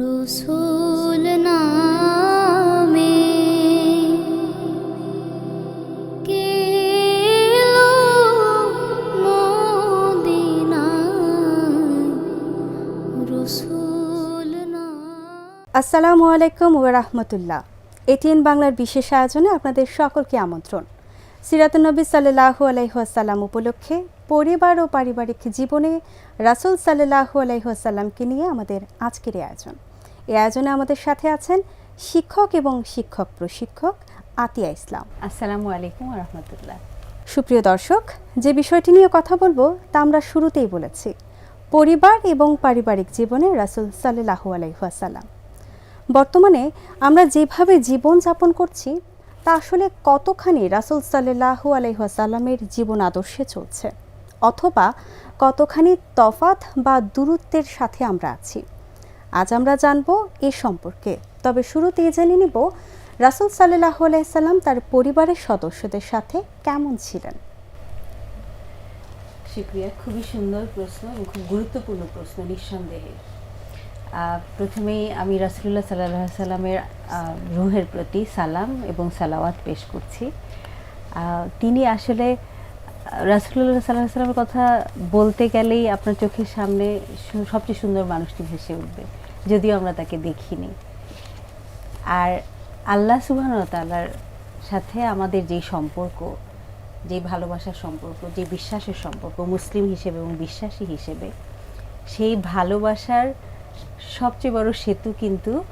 রসুল নামে আসসালামু আলাইকুম রাহমাতুল্লাহ। এটিএন বাংলার বিশেষ আয়োজনে আপনাদের সকলকে আমন্ত্রণ। সিরাতুন্নবী সাল্লাহু আলাইহাসাল্লাম উপলক্ষে পরিবার ও পারিবারিক জীবনে রাসূল সাল্লাহু আলাইহাসাল্লামকে নিয়ে আমাদের আজকের আয়োজন। এই আয়োজনে আমাদের সাথে আছেন শিক্ষক এবং শিক্ষক প্রশিক্ষক আতিয়া ইসলাম। আসসালামু আলাইকুম রহমতুল্লাহ। সুপ্রিয় দর্শক যে বিষয়টি নিয়ে কথা বলব তা আমরা শুরুতেই বলেছি। পরিবার এবং পারিবারিক জীবনে রাসূল সাল্লাহু আলাইহাসাল্লাম বর্তমানে আমরা যেভাবে জীবন যাপন করছি তা আসলে কতখানি রাসূল সাল্লাহু আলাইহাসাল্লামের জীবন আদর্শে চলছে অথবা কতখানি তফাত বা দূরত্বের সাথে আমরা আছি। আজ আমরা জানব এ সম্পর্কে। তবে শুরুতেই জেনে নিব, রাসূল সাল্লাহ আলাইসাল্লাম তার পরিবারের সদস্যদের সাথে কেমন ছিলেন। শুক্রিয়া, খুবই সুন্দর প্রশ্ন এবং খুব গুরুত্বপূর্ণ প্রশ্ন, নিঃসন্দেহে। প্রথমেই আমি রাসুল্লাহ সাল্লাহ সাল্লামের রুহের প্রতি সালাম এবং সালাওয়াত পেশ করছি। তিনি আসলে রাসুল্লাহ সাল্লাহ সাল্লামের কথা বলতে গেলেই আপনার চোখের সামনে সবচেয়ে সুন্দর মানুষটি ভেসে উঠবে। যদিও আমরা তাকে দেখিনি। আর আল্লাহ সুবহান তাআলার সাথে আমাদের যে সম্পর্ক যে ভালোবাসার সম্পর্ক যে বিশ্বাসের সম্পর্ক মুসলিম হিসেবে এবং বিশ্বাসী হিসেবে সেই ভালোবাসার সবচেয়ে বড় সেতু কিন্তু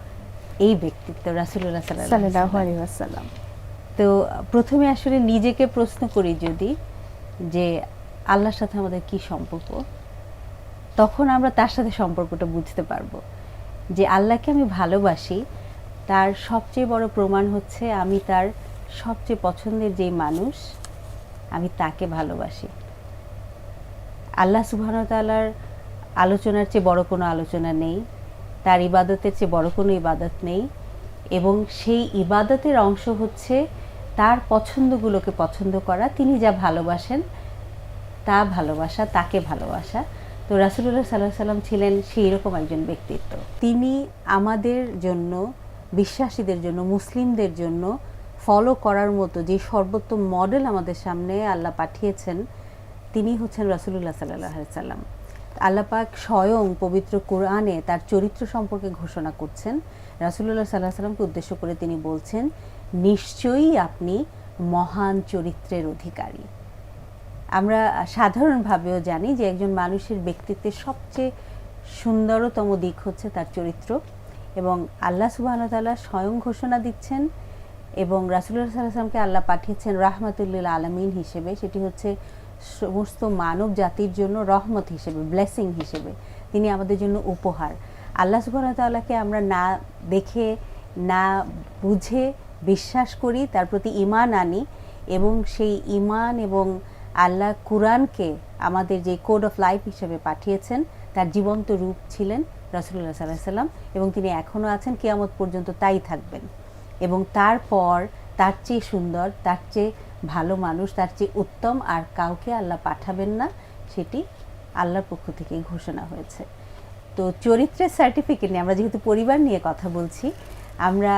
এই ব্যক্তিত্ব রাসুল্লাহ সাল্লাহু সাল্লাহ আলাইসাল্লাম তো প্রথমে আসলে নিজেকে প্রশ্ন করি যদি যে আল্লাহর সাথে আমাদের কি সম্পর্ক? তখন আমরা তার সাথে সম্পর্কটা বুঝতে পারব। যে আল্লাহকে আমি ভালোবাসি, তার সবচেয়ে বড় প্রমাণ হচ্ছে আমি তার সবচেয়ে পছন্দের যেই মানুষ, আমি তাকে ভালোবাসি। আল্লাহ সুবাহতালার আলোচনার চেয়ে বড় কোনো আলোচনা নেই, তার ইবাদতের চেয়ে বড় কোনো ইবাদত নেই এবং সেই ইবাদতের অংশ হচ্ছে তার পছন্দগুলোকে পছন্দ করা, তিনি যা ভালোবাসেন তা ভালোবাসা, তাকে ভালোবাসা। তো রাসুলুল্লাহ সাল্লাহ সাল্লাম ছিলেন সেই রকম একজন ব্যক্তিত্ব। তিনি আমাদের জন্য, বিশ্বাসীদের জন্য, মুসলিমদের জন্য ফলো করার মতো যে সর্বোত্তম মডেল আমাদের সামনে আল্লাহ পাঠিয়েছেন, তিনি হচ্ছেন রাসুলুল্লাহ সাল্লাহ সাল্লাম আল্লাহ পাক স্বয়ং পবিত্র কোরআনে তার চরিত্র সম্পর্কে ঘোষণা করছেন। রাসুলুল্লাহ সাল্লাহ সাল্লামকে উদ্দেশ্য করে তিনি বলছেন, নিশ্চয়ই আপনি মহান চরিত্রের অধিকারী। আমরা সাধারণভাবেও জানি যে একজন মানুষের ব্যক্তিত্বের সবচেয়ে সুন্দরতম দিক হচ্ছে তার চরিত্র এবং আল্লাহ সুবাহতাল্লাহ স্বয়ং ঘোষণা দিচ্ছেন এবং রাসুল্লাহ সাল্লামকে আল্লাহ পাঠিয়েছেন রাহমাতুল্লিল আলমিন হিসেবে। সেটি হচ্ছে সমস্ত মানব জাতির জন্য রহমত হিসেবে ব্লেসিং হিসেবে। তিনি আমাদের জন্য উপহার। আল্লাহ সুবাহতাল্লাহকে আমরা না দেখে, না বুঝে বিশ্বাস করি, তার প্রতি ইমান আনি এবং সেই ইমান এবং আল্লাহ কুরআনকে আমাদের যে কোড অফ লাইফ হিসেবে পাঠিয়েছেন, তার জীবন্ত রূপ ছিলেন রাসুল্লাহ সাল্লাহ সাল্লাম এবং তিনি এখনও আছেন, কেয়ামত পর্যন্ত তাই থাকবেন। এবং তারপর তার চেয়ে সুন্দর, তার চেয়ে ভালো মানুষ, তার চেয়ে উত্তম আর কাউকে আল্লাহ পাঠাবেন না, সেটি আল্লাহর পক্ষ থেকেই ঘোষণা হয়েছে। তো চরিত্রের সার্টিফিকেট নিয়ে আমরা যেহেতু পরিবার নিয়ে কথা বলছি, আমরা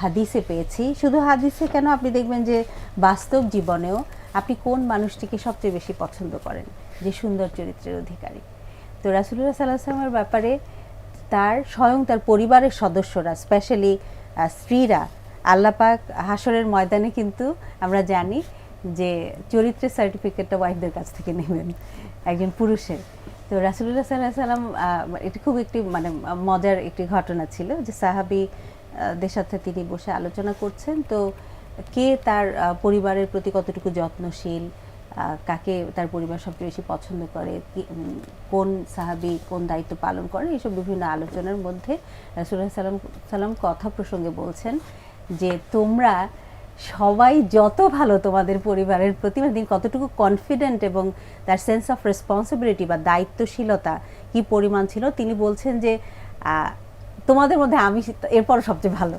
হাদিসে পেয়েছি। শুধু হাদিসে কেন আপনি দেখবেন যে বাস্তব জীবনেও আপনি কোন মানুষটিকে সবচেয়ে বেশি পছন্দ করেন? যে সুন্দর চরিত্রের অধিকারী। তো রাসুল্লাহ সাল্লাহ সাল্লামের ব্যাপারে তার, স্বয়ং তার পরিবারের সদস্যরা স্পেশালি স্ত্রীরা আল্লাপাক হাসরের ময়দানে কিন্তু আমরা জানি যে চরিত্রের সার্টিফিকেটটা ওয়াইফদের কাছ থেকে নেবেন, একজন পুরুষের। তো রাসুল্লাহ সাল্লাহ সাল্লাম এটি খুব একটি মানে মজার একটি ঘটনা ছিল যে সাহাবি দের সাথে তিনি বসে আলোচনা করছেন। তো কে তার পরিবারের প্রতি কতটুকু যত্নশীল কাকে তার পরিবার সবচেয়ে বেশি পছন্দ করে কোন সাহাবি কোন দায়িত্ব পালন করে এইসব বিভিন্ন আলোচনার মধ্যে রাসুল্লাহ সাল্লাম সাল্লাম কথা প্রসঙ্গে বলছেন যে তোমরা সবাই যত ভালো তোমাদের পরিবারের প্রতি মানে তিনি কতটুকু কনফিডেন্ট এবং তার সেন্স অফ রেসপন্সিবিলিটি বা দায়িত্বশীলতা কি পরিমাণ ছিল, তিনি বলছেন যে তোমাদের মধ্যে আমি এরপর সবচেয়ে ভালো।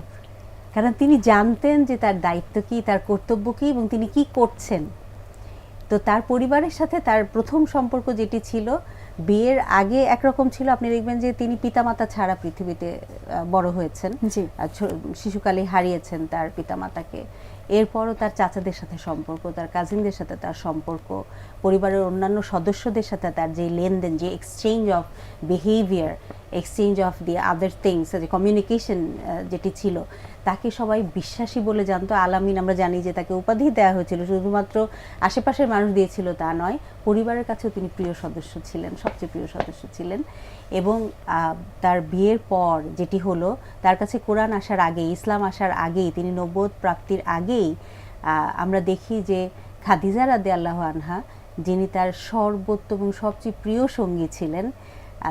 কারণ তিনি জানতেন যে তার দায়িত্ব কি তার কর্তব্য কি এবং তিনি কি করছেন। তো তার পরিবারের সাথে তার প্রথম সম্পর্ক যেটি ছিল বিয়ের আগে একরকম ছিল। আপনি দেখবেন যে তিনি পিতামাতা ছাড়া পৃথিবীতে বড় হয়েছেন। জি। আর শিশুকালে হারিয়েছেন তার পিতামাতাকে। এরপরও তার চাচাদের সাথে সম্পর্ক তার কাজিনদের সাথে তার সম্পর্ক পরিবারের অন্যান্য সদস্যদের সাথে তার যে লেনদেন যে exchange of behaviour exchange of the other things যে কমিউনিকেশন যেটি ছিল তাকে সবাই বিশ্বাসী বলে জানতো। আলামিন আমরা জানি যে তাকে উপাধি দেওয়া হয়েছিল, শুধুমাত্র আশেপাশের মানুষ দিয়েছিল তা নয়, পরিবারের কাছেও তিনি প্রিয় সদস্য ছিলেন, সবচেয়ে প্রিয় সদস্য ছিলেন। এবং তার বিয়ের পর যেটি হলো, তার কাছে কোরআন আসার আগে ইসলাম আসার আগেই, তিনি নব্বত প্রাপ্তির আগেই আমরা দেখি যে খাদিজা রাদে আল্লাহ আনহা, যিনি তার সর্বোত্তম এবং সবচেয়ে প্রিয় সঙ্গী ছিলেন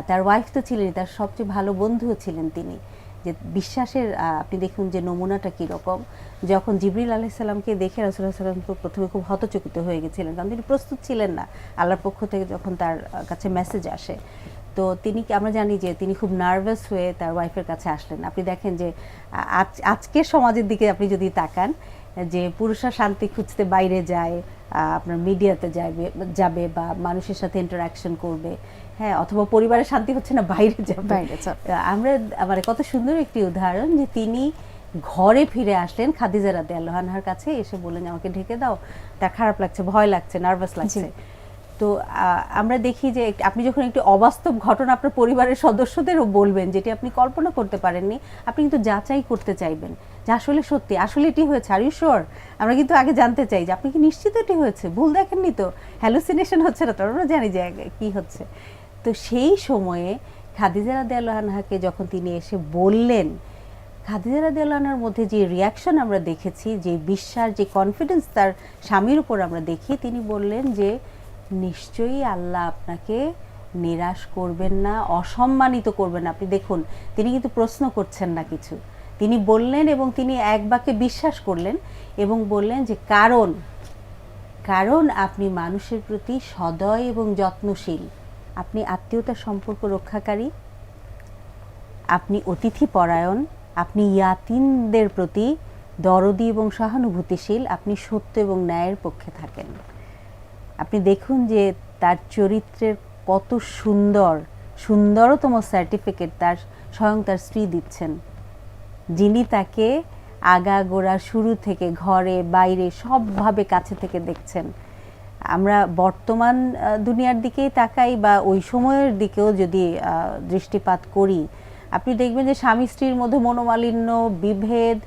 তার ওয়াইফ তো ছিলেন তার সবচেয়ে ভালো বন্ধুও ছিলেন তিনি। যে বিশ্বাসের আপনি দেখুন যে নমুনাটা কীরকম। যখন জিবরিল আলাইসাল্লামকে দেখে রাসুল্লাহ সাল্লাম তো প্রথমে খুব হতচকিত হয়ে গেছিলেন, কারণ তিনি প্রস্তুত ছিলেন না আল্লাহর পক্ষ থেকে যখন তার কাছে মেসেজ আসে। তো তিনি, আমরা জানি যে তিনি খুব নার্ভাস হয়ে তার ওয়াইফের কাছে আসলেন। আপনি দেখেন যে আজ, আজকের সমাজের দিকে আপনি যদি তাকান, যে পুরুষরা শান্তি খুঁজতে বাইরে যায় আপনার মিডিয়াতে যাবে যাবে বা মানুষের সাথে ইন্টারাকশন করবে হ্যাঁ অথবা পরিবারের শান্তি হচ্ছে না বাইরে যাবে। আমরা মানে কত সুন্দর একটি উদাহরণ যে তিনি ঘরে ফিরে আসলেন খাদিজা রাদে আল্লাহানহার কাছে এসে বললেন আমাকে ঢেকে দাও তার খারাপ লাগছে ভয় লাগছে নার্ভাস লাগছে। তো আমরা দেখি যে আপনি যখন একটি অবাস্তব ঘটনা আপনার পরিবারের সদস্যদেরও বলবেন যেটি আপনি কল্পনা করতে পারেননি আপনি কিন্তু যাচাই করতে চাইবেন যে আসলে সত্যি আসলে এটি হয়েছে আর ইউ শিওর আমরা কিন্তু আগে জানতে চাই যে আপনি কি নিশ্চিত এটি হয়েছে? ভুল দেখেননি তো? হ্যালুসিনেশন হচ্ছে না তো? আমরা জানি যে কি হচ্ছে। তো সেই সময়ে খাদিজা রাদে আল্লাহানহাকে যখন তিনি এসে বললেন, খাদিজা রাদে আল্লাহনার মধ্যে যে রিয়াকশন আমরা দেখেছি, যে বিশ্বাস, যে কনফিডেন্স তার স্বামীর উপর আমরা দেখি, তিনি বললেন যে, নিশ্চয়ই আল্লাহ আপনাকে নিরাশ করবেন না, অসম্মানিত করবেন না। আপনি দেখুন, তিনি কিন্তু প্রশ্ন করছেন না কিছু। তিনি বললেন এবং তিনি এক বাক্যে বিশ্বাস করলেন এবং বললেন যে, কারণ কারণ আপনি মানুষের প্রতি সদয় এবং যত্নশীল। আপনি আত্মীয়তার সম্পর্ক রক্ষাকারী, আপনি অতিথি পরায়ণ, আপনি ইয়াতিনদের প্রতি দরদি এবং সহানুভূতিশীল, আপনি সত্য এবং ন্যায়ের পক্ষে থাকেন। আপনি দেখুন যে তার চরিত্রের কত সুন্দর, সুন্দরতম সার্টিফিকেট তার স্বয়ং তার স্ত্রী দিচ্ছেন। যিনি তাকে আগাগোড়া শুরু থেকে ঘরে, বাইরে সবভাবে কাছে থেকে দেখছেন। আমরা বর্তমান দুনিয়ার দিকেই তাকাই বা ওই সময়ের দিকেও যদি দৃষ্টিপাত করি, আপনি দেখবেন যে স্বামী স্ত্রীর মধ্যে মনোমালিন্য, বিভেদ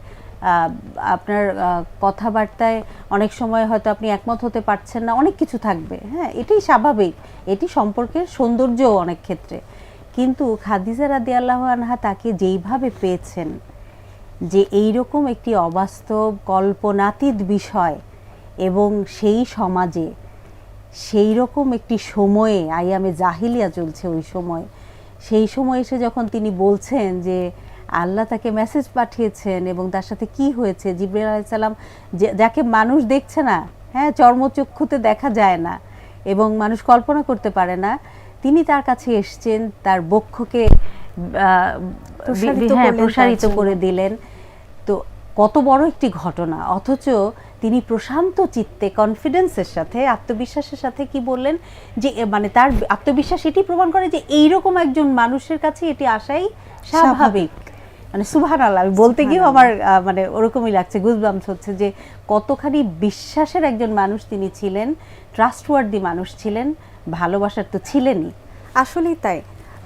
আপনার কথাবার্তায় অনেক সময় হয়তো আপনি একমত হতে পারছেন না, অনেক কিছু থাকবে। হ্যাঁ এটাই স্বাভাবিক। এটি সম্পর্কের সৌন্দর্যও অনেক ক্ষেত্রে। কিন্তু খাদিজা রাদি আল্লাহ আনহা তাকে যেইভাবে পেয়েছেন, যে এইরকম একটি অবাস্তব কল্পনাতীত বিষয় এবং সেই সমাজে সেই রকম একটি সময়ে আইয়ামে জাহিলিয়া চলছে ওই সময় সেই সময় এসে যখন তিনি বলছেন যে আল্লাহ তাকে মেসেজ পাঠিয়েছেন এবং তার সাথে কি হয়েছে জিব্রাইল আলাইসাল্লাম যাকে মানুষ দেখছে না হ্যাঁ চর্মচক্ষুতে দেখা যায় না এবং মানুষ কল্পনা করতে পারে না তিনি তার কাছে এসছেন তার বক্ষকে প্রসারিত হ্যাঁ। করে দিলেন তো কত বড় একটি ঘটনা অথচ তিনি প্রশান্ত চিত্তে কনফিডেন্সের সাথে আত্মবিশ্বাসের সাথে কি বললেন? যে মানে তার আত্মবিশ্বাস এটি প্রমাণ করে যে এইরকম একজন মানুষের কাছে এটি আসাই স্বাভাবিক। মানে সুভান আল্লাহ আমি বলতে গিয়েও আমার মানে ওরকমই লাগছে গুজবামস হচ্ছে যে কতখানি বিশ্বাসের একজন মানুষ তিনি ছিলেন ট্রাস্টওয়ার্দি মানুষ ছিলেন ভালোবাসার তো ছিলেনই। আসলেই তাই।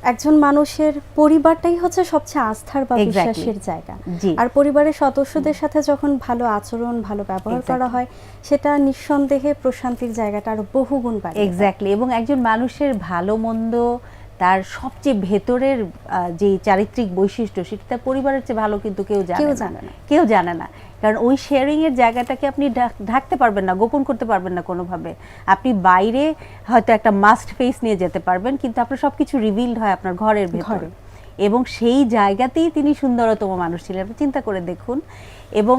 একজন মানুষের পরিবারটাই হচ্ছে সবচেয়ে আস্থার বা বিশ্বাসের জায়গা। আর পরিবারের সদস্যদের সাথে যখন ভালো আচরণ ভালো ব্যবহার করা হয় সেটা নিঃসন্দেহে প্রশান্তির জায়গাটা আরও বহুগুণ বাড়ে এক্স্যাক্টলি এবং একজন মানুষের ভালো মন্দ তার সবচেয়ে ভেতরের যে চারিত্রিক বৈশিষ্ট্য সেটা তার পরিবারের চেয়ে ভালো কিন্তু কেউ জানে কেউ। জানে না। কেউ জানে না। কারণ ওই শেয়ারিং এর জায়গাটাকে আপনি ঢাকতে পারবেন না গোপন করতে পারবেন না কোনোভাবে। আপনি বাইরে হয়তো একটা মাস্ট ফেস নিয়ে যেতে পারবেন কিন্তু আপনার সবকিছু রিভিলড হয় আপনার ঘরের ভেতরে। এবং সেই জায়গাতেই তিনি সুন্দরতম মানুষ ছিলেন আপনি চিন্তা করে দেখুন। এবং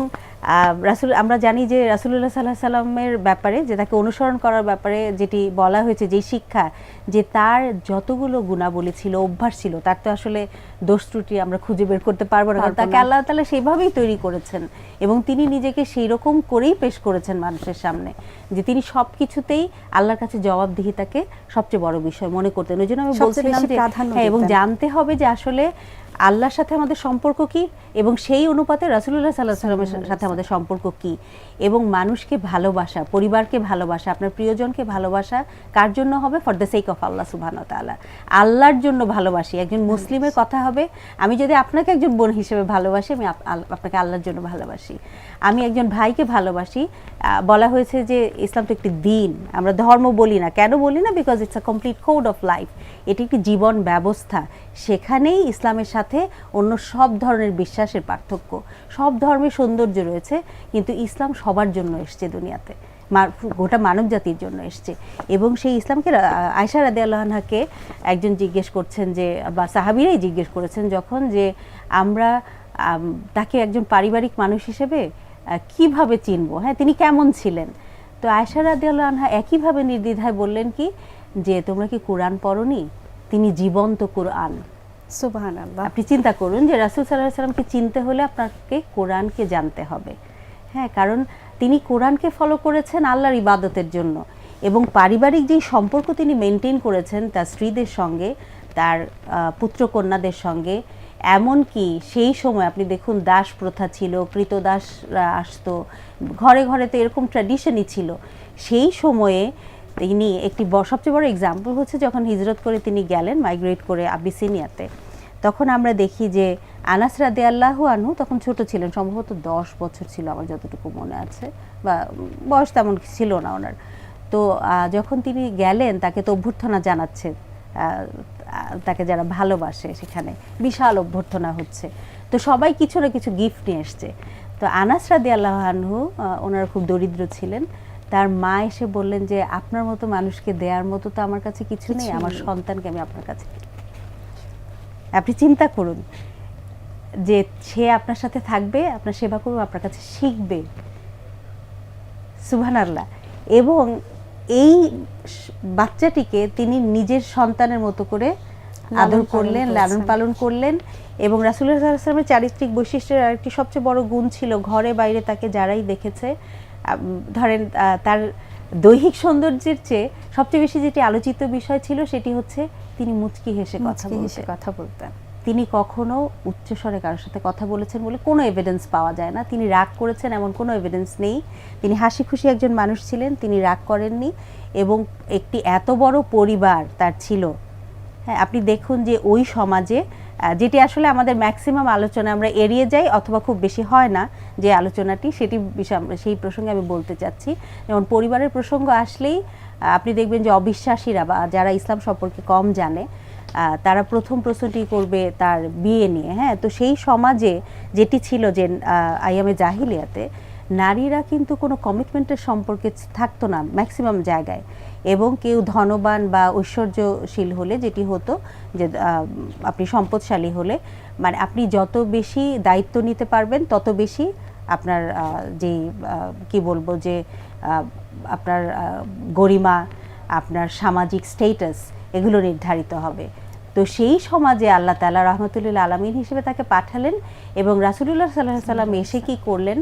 রাসূল আমরা জানি যে রাসূলুল্লাহ সাল্লাহ সাল্লামের ব্যাপারে যে তাকে অনুসরণ করার ব্যাপারে যেটি বলা হয়েছে যে শিক্ষা যে তার যতগুলো গুণাবলী ছিল অভ্যাস ছিল তার তো আসলে দোষ ত্রুটি আমরা খুঁজে বের করতে পারব না কারণ তাকে আল্লাহ তাআলা সেইভাবেই তৈরি করেছেন এবং তিনি নিজেকে সেই রকম করেই পেশ করেছেন মানুষের সামনে যে তিনি সব কিছুতেই আল্লাহর কাছে জবাবদিহিতাকে সবচেয়ে বড় বিষয় মনে করতেন। ওই জন্য আমি বলছিলাম যে হ্যাঁ এবং জানতে হবে যে আসলে আল্লাহর সাথে আমাদের সম্পর্ক কি এবং সেই অনুপাতে রাসূলুল্লাহ সাল্লাহ সাল্লামের সাথে আমাদের সম্পর্ক কি? এবং মানুষকে ভালোবাসা পরিবারকে ভালোবাসা আপনার প্রিয়জনকে ভালোবাসা কার জন্য হবে? For the sake of Allah সুবহান তাআলা। আল্লাহর জন্য ভালোবাসি। একজন মুসলিমের কথা হবে আমি যদি আপনাকে একজন বোন হিসেবে ভালোবাসি আমি আপনাকে আল্লাহর জন্য ভালোবাসি। আমি একজন ভাইকে ভালোবাসি বলা হয়েছে যে ইসলাম তো একটি দিন, আমরা ধর্ম বলি না। কেন বলি না? Because it's a complete code of life এটি একটি জীবন ব্যবস্থা। সেখানেই ইসলামের সাথে অন্য সব ধরনের বিশ্বাসের পার্থক্য। সব ধর্মের সৌন্দর্য রয়েছে, কিন্তু ইসলাম সবার জন্য এসছে দুনিয়াতে। গোটা মানব জাতির জন্য এসছে। এবং সেই ইসলামকে আয়সা রাদে আল্লাহাকে একজন জিজ্ঞেস করছেন যে, বা সাহাবিরাই জিজ্ঞেস করেছেন যখন যে আমরা তাকে একজন পারিবারিক মানুষ হিসেবে কীভাবে চিনব? হ্যাঁ তিনি কেমন ছিলেন? তো আয়সা রাদে আনহা একইভাবে নির্দ্বিধায় বললেন কি যে তোমরা কি কোরআন পড়নি? তিনি জীবন্ত কোরআন। সুবহানাল্লাহ। আপনি চিন্তা করুন যে রাসুল সাল্লাহ সাল্লামকে চিনতে হলে আপনাকে কোরআনকে জানতে হবে। হ্যাঁ কারণ তিনি কোরআনকে ফলো করেছেন আল্লাহর ইবাদতের জন্য এবং পারিবারিক যেই সম্পর্ক তিনি মেনটেন করেছেন তার স্ত্রীদের সঙ্গে তার পুত্রকন্যাদের সঙ্গে এমনকি সেই সময় আপনি দেখুন দাস প্রথা ছিল, কৃতদাসরা আসতো, ঘরে ঘরে তো এরকম ট্র্যাডিশনই ছিল। সেই সময়ে তিনি একটি সবচেয়ে বড় এক্সাম্পল হচ্ছে যখন হিজরত করে তিনি গেলেন মাইগ্রেট করে আবিসিনিয়াতে। তখন আমরা দেখি যে আনাস রাদে আল্লাহ আনহু তখন ছোট ছিলেন, সম্ভবত দশ বছর ছিল আমার যতটুকু মনে আছে, বা বয়স তেমন ছিল না ওনার। তো যখন তিনি গেলেন তাকে তো অভ্যর্থনা জানাচ্ছে তাকে যারা ভালোবাসে সেখানে বিশাল অভ্যর্থনা হচ্ছে। তো সবাই কিছু না কিছু গিফট নিয়ে এসছে। তো আনাস রাদি আল্লাহ আনহু ওনারা খুব দরিদ্র ছিলেন। তার মা এসে বললেন যে আপনার মতো মানুষকে দেওয়ার মতো তো আমার কাছে কিছু নেই আমার সন্তানকে আমি আপনার কাছে আপনি চিন্তা করুন যে সে আপনার সাথে থাকবে আপনার সেবা করবে আপনার কাছে শিখবে। সুভান আল্লাহ এবং এই বাচ্চাটিকে তিনি নিজের সন্তানের মতো করে আদর করলেন লালন পালন করলেন এবং রাসুল্লাহ সাল্লামের চারিত্রিক বৈশিষ্ট্যের আরেকটি সবচেয়ে বড় গুণ ছিল ঘরে বাইরে তাকে যারাই দেখেছে ধরেন তার দৈহিক সৌন্দর্যের চেয়ে সবচেয়ে বেশি যেটি আলোচিত বিষয় ছিল সেটি হচ্ছে তিনি মুচকি হেসে কথা হেসে কথা বলতেন। তিনি কখনো উচ্চস্বরে কারোর সাথে কথা বলেছেন বলে কোনো এভিডেন্স পাওয়া যায় না। তিনি রাগ করেছেন এমন কোনো এভিডেন্স নেই। তিনি হাসি খুশি একজন মানুষ ছিলেন তিনি রাগ করেননি এবং একটি এত বড় পরিবার তার ছিল হ্যাঁ আপনি দেখুন যে ওই সমাজে যেটি আসলে আমাদের ম্যাক্সিমাম আলোচনা আমরা এড়িয়ে যাই অথবা খুব বেশি হয় না যে আলোচনাটি, সেটি সেই প্রসঙ্গে আমি বলতে চাচ্ছি। যেমন পরিবারের প্রসঙ্গ আসলেই আপনি দেখবেন যে অবিশ্বাসীরা বা যারা ইসলাম সম্পর্কে কম জানে তারা প্রথম প্রশ্নটি করবে তার বিয়ে নিয়ে হ্যাঁ? তো সেই সমাজে যেটি ছিল যে আইয়ামে জাহিলিয়াতে, নারীরা কিন্তু কোনো কমিটমেন্টের সম্পর্কে থাকতো না ম্যাক্সিমাম জায়গায়। এবং কেউ ধনবান বা ঐশ্বর্যশীল হলে যেটি হতো যে আপনি সম্পদশালী হলে মানে আপনি যত বেশি দায়িত্ব নিতে পারবেন, তত বেশি আপনার যে কি বলব যে আপনার গরিমা, আপনার সামাজিক স্টেটাস এগুলো নির্ধারিত হবে। তো সেই সমাজে আল্লাহ তালা রহমতুল্লাহ আলমিন হিসেবে তাকে পাঠালেন এবং রাসুলুল্লাহ সাল্লাহ সাল্লাম এসে কি করলেন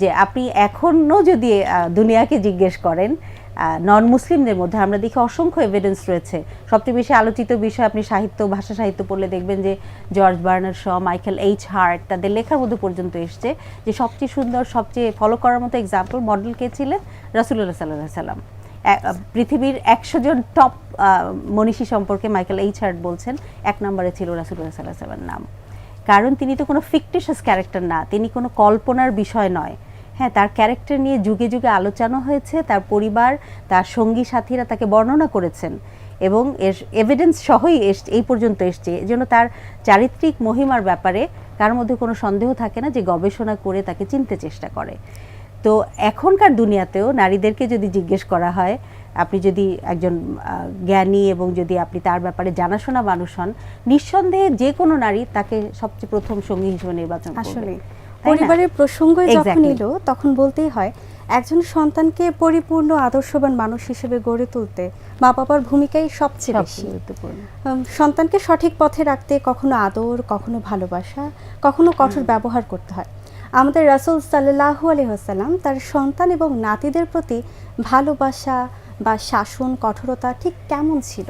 যে, আপনি এখনও যদি দুনিয়াকে জিজ্ঞেস করেন নন মুসলিমদের মধ্যে আমরা দেখি অসংখ্য এভিডেন্স রয়েছে। সবচেয়ে বেশি আলোচিত বিষয় আপনি সাহিত্য, ভাষা সাহিত্য পড়লে দেখবেন যে George Bernard Shaw Michael H Hart তাদের লেখার মধ্যে পর্যন্ত এসছে। যে সবচেয়ে সুন্দর, সবচেয়ে ফলো করার মতো এক্সাম্পল মডেল কে ছিলেন? রাসুল্লাহ সাল্লাহ সাল্লাম। পৃথিবীর একশো জন টপ মনীষী সম্পর্কে মাইকেল এইচ হার্ট বলছেন, এক নম্বরে ছিল রাসুল্লাহ সাল্লাহ সাল্লামের নাম। কারণ তিনি তো কোনো ফিকটিশাস ক্যারেক্টার না, তিনি কোনো কল্পনার বিষয় নয়। হ্যাঁ তার ক্যারেক্টার নিয়ে যুগে যুগে আলোচনা হয়েছে, তার পরিবার, তার সঙ্গী সাথীরা তাকে বর্ণনা করেছেন এবং এর এভিডেন্স সহই এস, এই পর্যন্ত এসছে। এজন্য তার চারিত্রিক মহিমার ব্যাপারে কার মধ্যে কোনো সন্দেহ থাকে না যে গবেষণা করে তাকে চিনতে চেষ্টা করে। তো এখনকার দুনিয়াতেও নারীদেরকে যদি জিজ্ঞেস করা হয়, আপনি যদি একজন জ্ঞানী এবং যদি আপনি তার ব্যাপারে জানাশোনা মানুষ হন, নিঃসন্দেহে যে কোনো নারী তাকে সবচেয়ে প্রথম সঙ্গী হিসেবে নির্বাচন আসলে? পরিবারের প্রসঙ্গে যখন এলো তখন বলতেই হয় একজন সন্তানকে পরিপূর্ণ আদর্শবান মানুষ হিসেবে গড়ে তুলতে মা বাবার ভূমিকাই সবচেয়ে বেশি। সন্তানকে সঠিক পথে রাখতে কখনো আদর কখনো ভালোবাসা কখনো কঠোর ব্যবহার করতে হয়। আমাদের রাসূল সাল্লাল্লাহু আলাইহি ওয়াসাল্লাম তার সন্তান এবং নাতিদের প্রতি ভালোবাসা বা শাসন কঠোরতা ঠিক কেমন ছিল?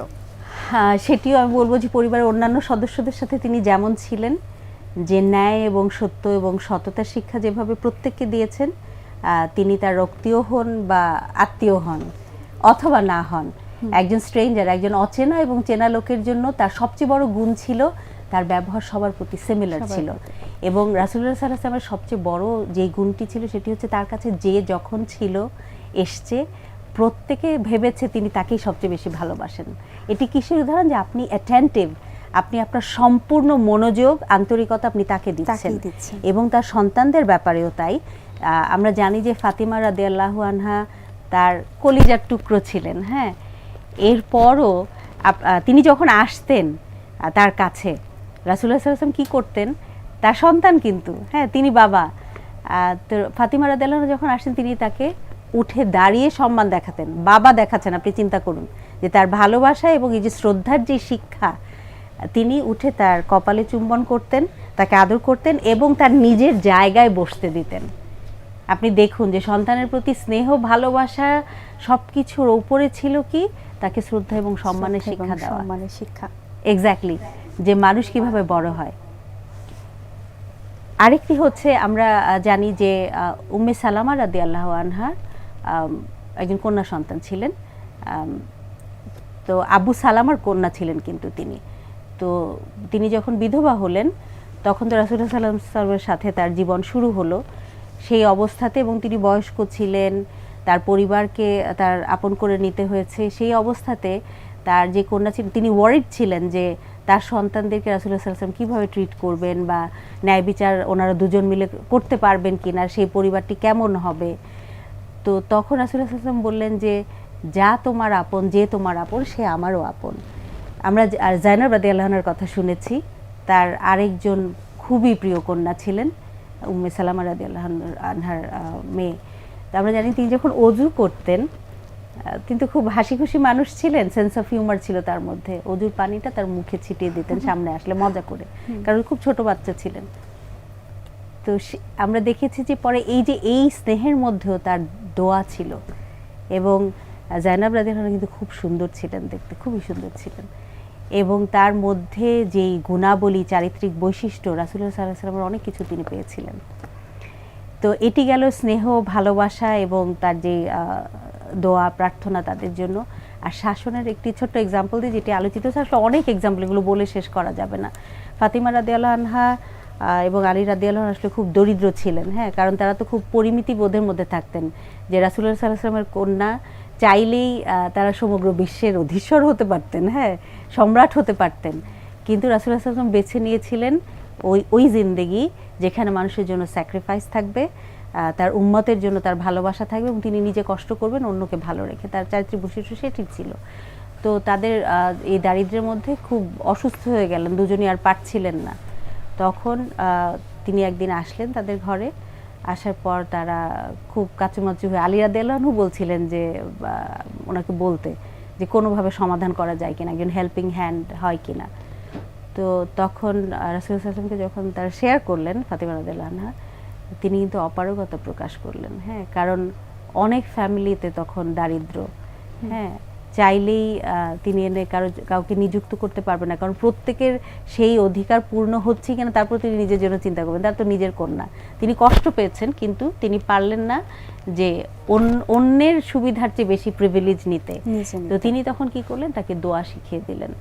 হ্যাঁ সেটিও আমি বলব যে পরিবারের অন্যান্য সদস্যদের সাথে তিনি যেমন ছিলেন যে ন্যায় এবং সত্য এবং সততার শিক্ষা যেভাবে প্রত্যেককে দিয়েছেন তিনি তার রক্তীয় হন বা আত্মীয় হন অথবা না হন। একজন স্ট্রেঞ্জার একজন অচেনা এবং চেনা লোকের জন্য তার সবচেয়ে বড় গুণ ছিল তার ব্যবহার সবার প্রতি সিমিলার ছিল। এবং রাসুল্লাহ সাল্লামের সবচেয়ে বড় যে গুণটি ছিল সেটি হচ্ছে তার কাছে যে যখন ছিল এসছে প্রত্যেকে ভেবেছে তিনি তাকেই সবচেয়ে বেশি ভালোবাসেন। এটি কিসের উদাহরণ? যে আপনি অ্যাটেন্টিভ আপনি আপনার সম্পূর্ণ মনোযোগ আন্তরিকতা আপনি তাকে দিচ্ছেন। এবং তার সন্তানদের ব্যাপারেও তাই। আমরা জানি যে ফাতিমা রাদে আল্লাহ আনহা তার কলিজার টুকরো ছিলেন হ্যাঁ? এরপরও তিনি যখন আসতেন তার কাছে রাসুল্লাহ সাল্লাম কি করতেন? তার সন্তান কিন্তু হ্যাঁ তিনি বাবা। তো ফাতিমা রাদিয়াল্লাহু আনহা যখন আসতেন তিনি তাকে উঠে দাঁড়িয়ে সম্মান দেখাতেন। বাবা দেখাচ্ছেন আপনি চিন্তা করুন। যে তার ভালোবাসা এবং এই যে শ্রদ্ধার যে শিক্ষা তিনি উঠে তার কপালে চুম্বন করতেন তাকে আদর করতেন এবং তার নিজের জায়গায় বসতে দিতেন। আপনি দেখুন যে সন্তানের প্রতি স্নেহ ভালোবাসা সব কিছুর ওপরে ছিল কি? তাকে শ্রদ্ধা এবং সম্মানের শিক্ষা দেওয়া। সম্মানের শিক্ষা। এক্স্যাক্টলি যে মানুষ কীভাবে বড় হয়। আরেকটি হচ্ছে আমরা জানি যে উম্মে সালামা রাদি আল্লাহ আনহার একজন কন্যা সন্তান ছিলেন। তো আবু সালামার কন্যা ছিলেন কিন্তু তিনি। তো তিনি যখন বিধবা হলেন, তখন তো রাসুল্লাহ সাল্লাম সাল্লামের সাথে তার জীবন শুরু হলো। সেই অবস্থাতে এবং তিনি বয়স্ক ছিলেন, তার পরিবারকে তার আপন করে নিতে হয়েছে। সেই অবস্থাতে তার যে কন্যা ছিলেন, তিনি ওয়ারিড ছিলেন যে তার সন্তানদেরকে রাসুল্লাহ সাল্লাম কীভাবে ট্রিট করবেন বা ন্যায় বিচার ওনারা দুজন মিলে করতে পারবেন কি না সেই পরিবারটি কেমন হবে? তো তখন রাসুল্লাহ সাল্লাম বললেন যে, যা তোমার আপন, যে তোমার আপন, সে আমারও আপন। আমরা আর জাইনাব রাদি আল্লাহনের কথা শুনেছি। তার আরেকজন খুবই প্রিয় কন্যা ছিলেন উম্মে সালামা রাদি আল্লাহ আনহার মেয়ে। তো আমরা জানি তিনি যখন অজু করতেন কিন্তু খুব হাসি খুশি মানুষ ছিলেন সেন্স অফ হিউমার ছিল তার মধ্যে। অজুর পানিটা তার মুখে ছিটিয়ে দিতেন সামনে আসলে মজা করে কারণ খুব ছোট বাচ্চা ছিলেন। তো সে- আমরা দেখেছি যে পরে এই যে এই স্নেহের মধ্যেও তার দোয়া ছিল। এবং জাইনাব আনহা কিন্তু খুব সুন্দর ছিলেন দেখতে খুবই সুন্দর ছিলেন। এবং তার মধ্যে যেই গুণাবলী, চারিত্রিক বৈশিষ্ট্য রাসুল্লাহ সাল্লাহ সাল্লামের অনেক কিছু তিনি পেয়েছিলেন। তো এটি গেল স্নেহ, ভালোবাসা এবং তার যে দোয়া, প্রার্থনা তাদের জন্য। আর শাসনের একটি ছোট্ট এক্সাম্পল দিই যেটি আলোচিত আসলে অনেক এক্সাম্পল এগুলো বলে শেষ করা যাবে না। ফাতিমা রাদিয়াল্লাহু আনহা এবং আলী রাদিয়াল্লাহু আসলে খুব দরিদ্র ছিলেন হ্যাঁ? কারণ তারা তো খুব পরিমিতি বোধের মধ্যে থাকতেন যে রাসুল্লাহ সাল্লাহ সাল্লামের কন্যা চাইলেই তারা সমগ্র বিশ্বের অধীশ্বর হতে পারতেন হ্যাঁ সম্রাট হতে পারতেন। কিন্তু রাসুল্লাহ সাল্লাম বেছে নিয়েছিলেন ওই ওই জিন্দেগি যেখানে মানুষের জন্য স্যাক্রিফাইস থাকবে তার উম্মতের জন্য তার ভালোবাসা থাকবে এবং তিনি নিজে কষ্ট করবেন, অন্যকে ভালো রেখে। তার চারিত্রিক বৈশিষ্ট্য সেটি ছিল। তো তাদের এই দারিদ্র্যের মধ্যে খুব অসুস্থ হয়ে গেলেন, দুজনই আর পারছিলেন না। তখন তিনি একদিন আসলেন তাদের ঘরে আসার পর তারা খুব কাচুমাচু হয়ে আলিয়া দেলানু বলছিলেন যে ওনাকে বলতে যে কোনোভাবে সমাধান করা যায় কিনা একজন হেল্পিং হ্যান্ড হয় কিনা। তো তখন রাসুল আসলামকে যখন তারা শেয়ার করলেন ফাতিমা আনহা তিনি কিন্তু অপারগতা প্রকাশ করলেন। হ্যাঁ কারণ অনেক ফ্যামিলিতে তখন দারিদ্র। হ্যাঁ চাইলেই তিনি এনে কারও কাউকে নিযুক্ত করতে পারবেন না। কারণ প্রত্যেকের সেই অধিকার পূর্ণ হচ্ছে কিনা? তারপর তিনি নিজের জন্য চিন্তা করবেন। তার তো নিজের কন্যা। তিনি কষ্ট পেয়েছেন কিন্তু তিনি পারলেন না যে অন্যের সুবিধার চেয়ে বেশি প্রিভিলেজ নিতে। তো তিনি তখন কি করলেন? তাকে দোয়া শিখিয়ে দিলেন।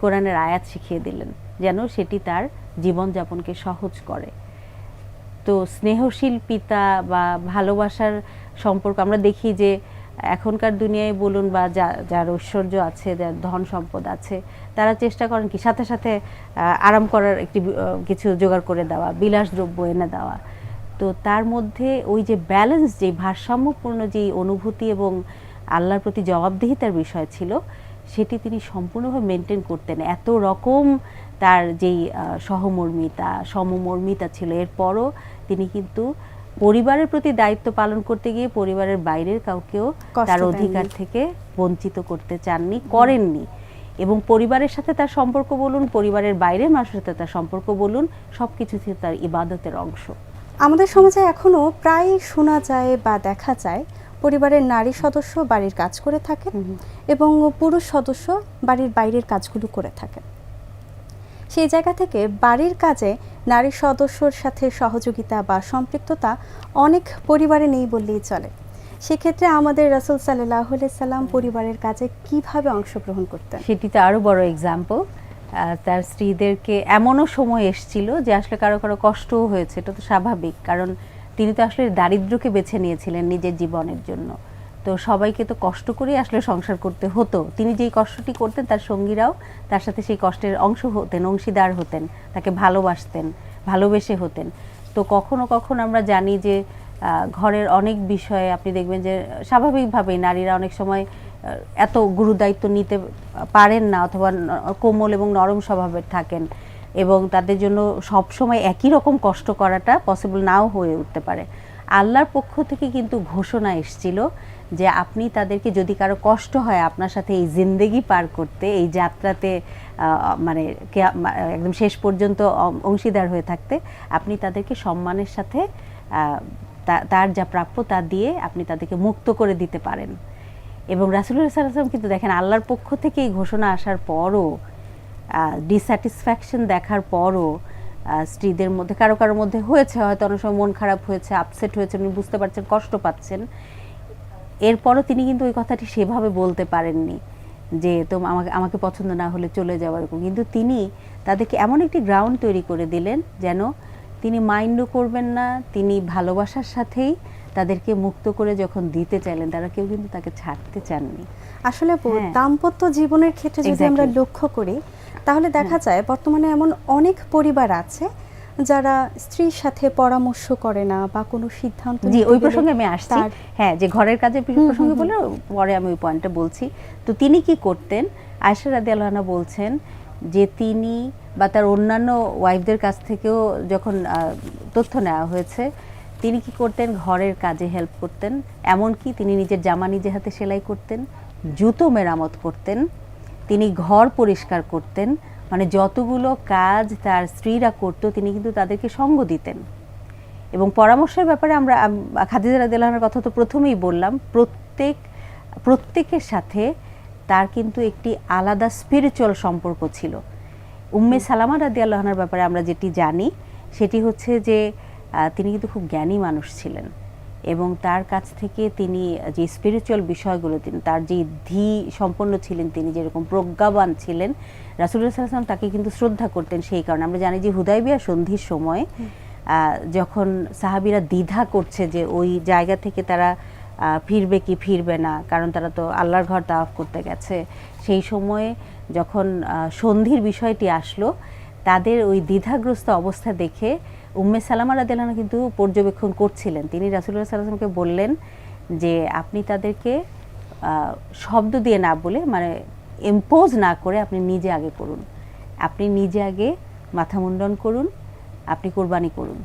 কোরআনের আয়াত শিখিয়ে দিলেন যেন সেটি তার জীবনযাপনকে সহজ করে। তো স্নেহশীল পিতা বা ভালোবাসার সম্পর্ক আমরা দেখি যে এখনকার দুনিয়ায় বলুন বা যার ঐশ্বর্য আছে, যার ধন সম্পদ আছে, তারা চেষ্টা করেন কি? সাথে সাথে আরাম করার একটি কিছু জোগাড় করে দেওয়া বিলাস দ্রব্য এনে দেওয়া। তো তার মধ্যে ওই যে ব্যালেন্স যে ভারসাম্যপূর্ণ যে অনুভূতি এবং আল্লাহর প্রতি জবাবদিহিতার বিষয় ছিল, সেটি তিনি সম্পূর্ণভাবে মেনটেন করতেন। এত রকম তার যেই সহমর্মিতা, সমমর্মিতা ছিল। এরপরও তিনি কিন্তু পরিবারের প্রতি দায়িত্ব পালন করতে গিয়ে পরিবারের বাইরের কাউকেও তার অধিকার থেকে বঞ্চিত করতে চাননি করেননি। এবং পরিবারের সাথে তার সম্পর্ক বলুন পরিবারের বাইরের মানুষের সাথে তার সম্পর্ক বলুন সব কিছু ছিল তার ইবাদতের অংশ। আমাদের সমাজে এখনও প্রায় শোনা যায় বা দেখা যায় পরিবারের নারী সদস্য বাড়ির কাজ করে থাকেন এবং পুরুষ সদস্য বাড়ির বাইরের কাজগুলো করে থাকেন সেই জায়গা থেকে বাড়ির কাজে নারী সদস্যর সাথে সহযোগিতা বা সম্পৃক্ততা অনেক পরিবারে নেই বললেই চলে। সেক্ষেত্রে আমাদের রাসুল সাল্লাহ সাল্লাম পরিবারের কাজে কীভাবে অংশগ্রহণ করতেন? সেটিতে আরও বড় এক্সাম্পল তার স্ত্রীদেরকে এমনও সময় এসছিল যে আসলে কারও কারও কষ্টও হয়েছে, এটা তো স্বাভাবিক। কারণ তিনি তো আসলে দারিদ্র্যকে বেছে নিয়েছিলেন নিজের জীবনের জন্য। তো সবাইকে তো কষ্ট করেই আসলে সংসার করতে হতো। তিনি যেই কষ্টটি করতেন, তার সঙ্গীরাও তার সাথে সেই কষ্টের অংশ হতেন, অংশীদার হতেন, তাকে ভালোবাসতেন, ভালোবেসে হতেন। তো কখনো কখনো আমরা জানি যে ঘরের অনেক বিষয়ে আপনি দেখবেন যে, স্বাভাবিকভাবেই নারীরা অনেক সময় এত গুরুদায়িত্ব নিতে পারেন না অথবা কোমল এবং নরম স্বভাবের থাকেন এবং তাদের জন্য সব সময় একই রকম কষ্ট করাটা পসিবল নাও হয়ে উঠতে পারে। আল্লাহর পক্ষ থেকে কিন্তু ঘোষণা এসছিল যে আপনি তাদেরকে যদি কারও কষ্ট হয় আপনার সাথে এই জিন্দেগি পার করতে, এই যাত্রাতে মানে একদম শেষ পর্যন্ত অংশীদার হয়ে থাকতে, আপনি তাদেরকে সম্মানের সাথে তার যা প্রাপ্য তা দিয়ে আপনি তাদেরকে মুক্ত করে দিতে পারেন। এবং রাসুল্লাহ সাল্লাম কিন্তু দেখেন আল্লাহর পক্ষ থেকে এই ঘোষণা আসার পরও ডিস্যাটিসফ্যাকশন দেখার পরও স্ত্রীদের মধ্যে, কারও কারোর মধ্যে হয়েছে, হয়তো অনেক সময় মন খারাপ হয়েছে আপসেট হয়েছে উনি বুঝতে পারছেন, কষ্ট পাচ্ছেন। এরপরও তিনি কিন্তু ওই কথাটি সেভাবে বলতে পারেননি যে তো আমাকে আমাকে পছন্দ না হলে চলে যাওয়ার এরকম। কিন্তু তিনি তাদেরকে এমন একটি গ্রাউন্ড তৈরি করে দিলেন যেন তিনি মাইন্ডও করবেন না তিনি ভালোবাসার সাথেই তাদেরকে মুক্ত করে যখন দিতে চাইলেন তারা কেউ কিন্তু তাকে ছাড়তে চাননি। আসলে হ্যাঁ। দাম্পত্য জীবনের ক্ষেত্রে যদি আমরা লক্ষ্য করি তাহলে দেখা যায় বর্তমানে এমন অনেক পরিবার আছে যারা স্ত্রীর সাথে পরামর্শ করে না বা কোনো সিদ্ধান্ত জি ওই প্রসঙ্গে আমি আসছি। হ্যাঁ যে ঘরের কাজের প্রসঙ্গে বলে পরে আমি ওই পয়েন্টটা বলছি। তো তিনি কি করতেন? আয়সা রাদি আল্লাহনা বলছেন যে তিনি বা তার অন্যান্য ওয়াইফদের কাছ থেকেও যখন তথ্য নেওয়া হয়েছে তিনি কি করতেন? ঘরের কাজে হেল্প করতেন। এমনকি তিনি নিজের জামা নিজে হাতে সেলাই করতেন জুতো মেরামত করতেন তিনি ঘর পরিষ্কার করতেন মানে যতগুলো কাজ তার স্ত্রীরা করতো, তিনি কিন্তু তাদেরকে সঙ্গ দিতেন। এবং পরামর্শের ব্যাপারে আমরা, আম- খাদিজা রাদিয়াল্লাহর কথা তো প্রথমেই বললাম, প্রত্যেক, প্রত্যেকের সাথে তার কিন্তু একটি আলাদা স্পিরিচুয়াল সম্পর্ক ছিল। উম্মে সালামা রাদিয়াল্লাহর ব্যাপারে আমরা যেটি জানি, সেটি হচ্ছে যে তিনি কিন্তু খুব জ্ঞানী মানুষ ছিলেন। এবং তার কাছ থেকে তিনি যে স্পিরিচুয়াল বিষয়গুলো তিনি তার যে ধি সম্পন্ন ছিলেন তিনি যেরকম প্রজ্ঞাবান ছিলেন রাসুল্লাহ সাল্লাম তাকে কিন্তু শ্রদ্ধা করতেন সেই কারণে। আমরা জানি যে হুদাইবিয়া সন্ধির সময় যখন সাহাবিরা দ্বিধা করছে যে ওই জায়গা থেকে তারা ফিরবে কি ফিরবে না কারণ তারা তো আল্লাহর ঘর তাওয়াফ করতে গেছে সেই সময়ে যখন সন্ধির বিষয়টি আসলো তাদের ওই দ্বিধাগ্রস্ত অবস্থা দেখে উম্মে সালামা রাদিয়াল্লাহু কিন্তু পর্যবেক্ষণ করছিলেন। তিনি রাসুল্লাহ সাল্লামকে বললেন যে আপনি তাদেরকে শব্দ দিয়ে না বলে মানে ইম্পোজ না করে আপনি নিজে আগে করুন আপনি নিজে আগে মাথা মুন্ডন করুন আপনি কোরবানি করুন।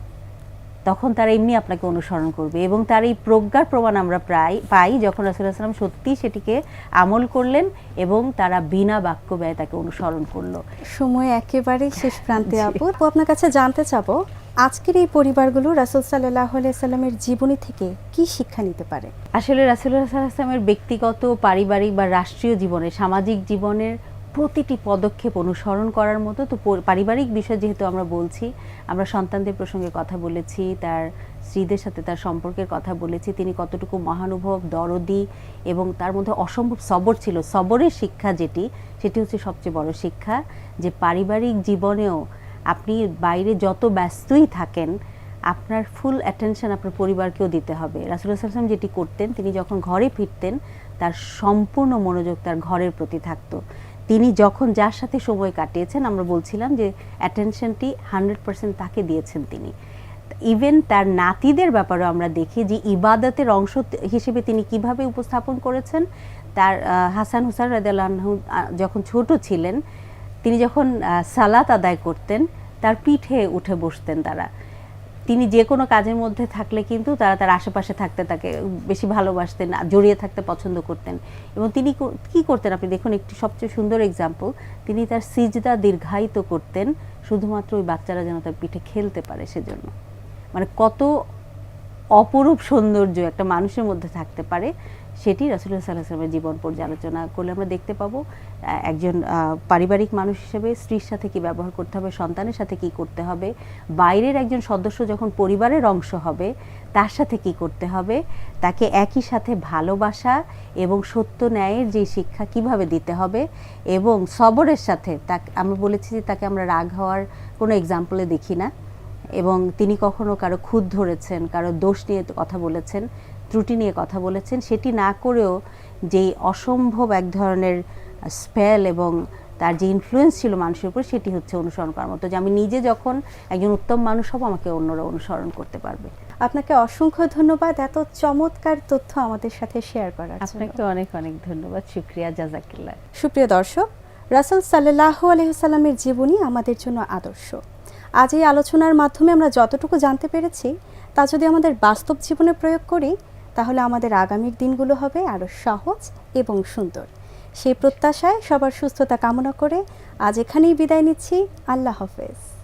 তখন তারা এমনি আপনাকে অনুসরণ করবে এবং তার এই প্রজ্ঞার প্রমাণ আমরা প্রায় পাই যখন রাসুল্লাহ সাল্লাম সত্যি সেটিকে আমল করলেন এবং তারা বিনা বাক্য ব্যয় তাকে অনুসরণ করল। সময় একেবারেই শেষ প্রান্তে আপু। তো আপনার কাছে জানতে চাবো আজকের এই পরিবারগুলো রাসুল সাল্লাহ সাল্লামের জীবনী থেকে কি শিক্ষা নিতে পারে? আসলে রাসুল্লাহ সাল্লামের ব্যক্তিগত, পারিবারিক বা রাষ্ট্রীয় জীবনে, সামাজিক জীবনের প্রতিটি পদক্ষেপ অনুসরণ করার মতো তো পারিবারিক বিষয় যেহেতু আমরা বলছি, আমরা সন্তানদের প্রসঙ্গে কথা বলেছি, তার স্ত্রীদের সাথে তার সম্পর্কের কথা বলেছি, তিনি কতটুকু মহানুভব, দরদি এবং তার মধ্যে অসম্ভব সবর ছিল। সবরের শিক্ষা যেটি, সেটি হচ্ছে সবচেয়ে বড় শিক্ষা যে পারিবারিক জীবনেও আপনি বাইরে যত ব্যস্তই থাকেন আপনার ফুল অ্যাটেনশন আপনার পরিবারকেও দিতে হবে। রাসুল্লাহ সাল্লাম যেটি করতেন তিনি যখন ঘরে ফিরতেন তার সম্পূর্ণ মনোযোগ তার ঘরের প্রতি থাকতো। তিনি যখন যার সাথে সময় কাটিয়েছেন আমরা বলছিলাম যে অ্যাটেনশনটি হান্ড্রেড পার্সেন্ট তাকে দিয়েছেন তিনি। ইভেন তার নাতিদের ব্যাপারেও আমরা দেখি যে ইবাদতের অংশ হিসেবে তিনি কীভাবে উপস্থাপন করেছেন তার হাসান হুসান আহ, যখন ছোট ছিলেন তিনি যখন সালাত আদায় করতেন, তার পিঠে উঠে বসতেন তারা। তিনি যে কোনো কাজের মধ্যে থাকলে কিন্তু তারা তার আশেপাশে থাকতে, তাকে বেশি ভালোবাসতেন জড়িয়ে থাকতে পছন্দ করতেন। এবং তিনি কি করতেন আপনি দেখুন, একটি সবচেয়ে সুন্দর এক্সাম্পল তিনি তার সিজদা দীর্ঘায়িত করতেন, শুধুমাত্র ওই বাচ্চারা যেন তার পিঠে খেলতে পারে সেজন্য। মানে কত অপরূপ সৌন্দর্য একটা মানুষের মধ্যে থাকতে পারে। সেটি রাসুল্লাহ সাল্লাহ সাল্লামের জীবন পর্যালোচনা করলে আমরা দেখতে পাবো একজন পারিবারিক মানুষ হিসেবে স্ত্রীর সাথে কি ব্যবহার করতে হবে, সন্তানের সাথে কি করতে হবে, বাইরের একজন সদস্য যখন পরিবারের অংশ হবে, তার সাথে কি করতে হবে, তাকে একই সাথে ভালোবাসা এবং সত্য ন্যায়ের যে শিক্ষা কীভাবে দিতে হবে এবং সবরের সাথে, তাকে, আমরা বলেছি যে তাকে আমরা রাগ হওয়ার কোনো এক্সাম্পলে দেখি না এবং তিনি কখনো কারও খুদ ধরেছেন, কারও দোষ নিয়ে কথা বলেছেন ত্রুটি নিয়ে কথা বলেছেন সেটি না করেও যেই অসম্ভব এক ধরনের স্পেল এবং তার যে ইনফ্লুয়েন্স ছিল মানুষের উপর সেটি হচ্ছে অনুসরণ করার মতো। যে আমি নিজে যখন একজন উত্তম মানুষ হব আমাকে অন্যরা অনুসরণ করতে পারবে। আপনাকে অসংখ্য ধন্যবাদ এত চমৎকার তথ্য আমাদের সাথে শেয়ার করার আপনাকে অনেক অনেক ধন্যবাদ শুক্রিয়া জাজাকিল্লা সুপ্রিয় দর্শক রাসুল সাল্লাহ আলহিসাল্লামের জীবনী আমাদের জন্য আদর্শ। আজ এই আলোচনার মাধ্যমে আমরা যতটুকু জানতে পেরেছি তা যদি আমাদের বাস্তব জীবনে প্রয়োগ করি তাহলে আমাদের আগামীর দিনগুলো হবে আরও সহজ এবং সুন্দর। সেই প্রত্যাশায় সবার সুস্থতা কামনা করে আজ এখানেই বিদায় নিচ্ছি। আল্লাহ হাফেজ।